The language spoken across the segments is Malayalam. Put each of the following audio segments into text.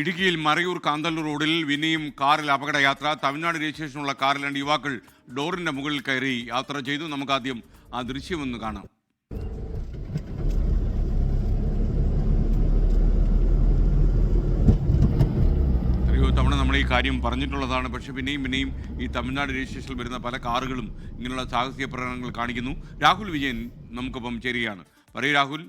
ഇടുക്കിയിൽ മറയൂർ കാന്തല്ലൂർ റോഡിൽ വിനയും കാറിൽ അപകട യാത്ര തമിഴ്നാട് രജിസ്ട്രേഷനുള്ള കാറിൽ രണ്ട് യുവാക്കൾ ഡോറിന്റെ മുകളിൽ കയറി യാത്ര ചെയ്തു. നമുക്ക് ആദ്യം ആ ദൃശ്യം ഒന്ന് കാണാം. തവണ നമ്മൾ ഈ കാര്യം പറഞ്ഞിട്ടുള്ളതാണ്. പക്ഷെ പിന്നെയും പിന്നെയും ഈ തമിഴ്നാട് രജിസ്ട്രേഷനിൽ വരുന്ന പല കാറുകളും ഇങ്ങനെയുള്ള സാഹസിക പ്രകടനങ്ങൾ കാണിക്കുന്നു. രാഹുൽ വിജയൻ നമുക്കൊപ്പം ചേരുകയാണ്. പറയൂ രാഹുൽ.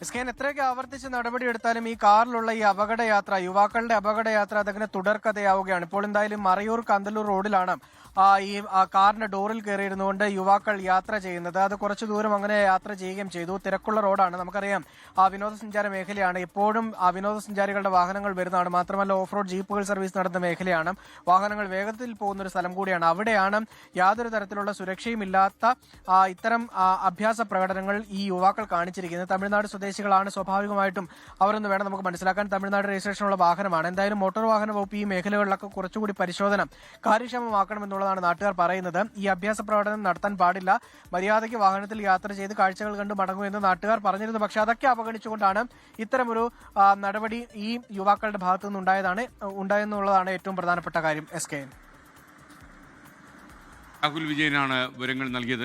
കെ എത്രയൊക്കെ ആവർത്തിച്ച് നടപടിയെടുത്താലും ഈ കാറിലുള്ള ഈ അപകടയാത്ര യുവാക്കളുടെ അപകടയാത്ര അതങ്ങനെ തുടർക്കഥയാവുകയാണ്. ഇപ്പോൾ എന്തായാലും മറയൂർ കന്തല്ലൂർ റോഡിലാണ് ഈ കാറിന്റെ ഡോറിൽ കയറിയിരുന്നുകൊണ്ട് യുവാക്കൾ യാത്ര ചെയ്യുന്നത്. അത് കുറച്ചു ദൂരം അങ്ങനെ യാത്ര ചെയ്യുകയും ചെയ്തു. തിരക്കുള്ള റോഡാണ്. നമുക്കറിയാം ആ വിനോദസഞ്ചാര മേഖലയാണ്. ഇപ്പോഴും ആ വിനോദസഞ്ചാരികളുടെ വാഹനങ്ങൾ വരുന്നതാണ്. മാത്രമല്ല ഓഫ് റോഡ് ജീപ്പുകൾ സർവീസ് നടത്തുന്ന മേഖലയാണ്. വാഹനങ്ങൾ വേഗത്തിൽ പോകുന്ന ഒരു സ്ഥലം കൂടിയാണ്. അവിടെയാണ് യാതൊരു തരത്തിലുള്ള സുരക്ഷയും ഇല്ലാത്ത ഇത്തരം അഭ്യാസ പ്രകടനങ്ങൾ ഈ യുവാക്കൾ കാണിച്ചിരിക്കുന്നത്. തമിഴ്നാട് സ്വദേശികളാണ് സ്വാഭാവികമായിട്ടും അവരെന്ന് വേണം നമുക്ക് മനസ്സിലാക്കാൻ. തമിഴ്നാട് രജിസ്ട്രേഷനുള്ള വാഹനമാണ്. എന്തായാലും മോട്ടോർ വാഹന വകുപ്പ് ഈ മേഖലകളിലൊക്കെ കുറച്ചുകൂടി പരിശോധന കാര്യക്ഷമമാക്കണമെന്നുള്ളതാണ് നാട്ടുകാർ പറയുന്നത്. ഈ അഭ്യാസ പ്രകടനം നടത്താൻ പാടില്ല. മര്യാദയ്ക്ക് വാഹനത്തിൽ യാത്ര ചെയ്ത് കാഴ്ചകൾ കണ്ട് മടങ്ങുമെന്ന് നാട്ടുകാർ പറഞ്ഞിരുന്നു. പക്ഷേ അതൊക്കെ അവഗണിച്ചുകൊണ്ടാണ് ഇത്തരമൊരു നടപടി ഈ യുവാക്കളുടെ ഭാഗത്തു നിന്നുണ്ടായതാണ് ഉണ്ടായെന്നുള്ളതാണ് ഏറ്റവും പ്രധാനപ്പെട്ട കാര്യം. എസ് കെ രാഹുൽ വിജയനാണ് വിവരങ്ങൾ നൽകിയത്.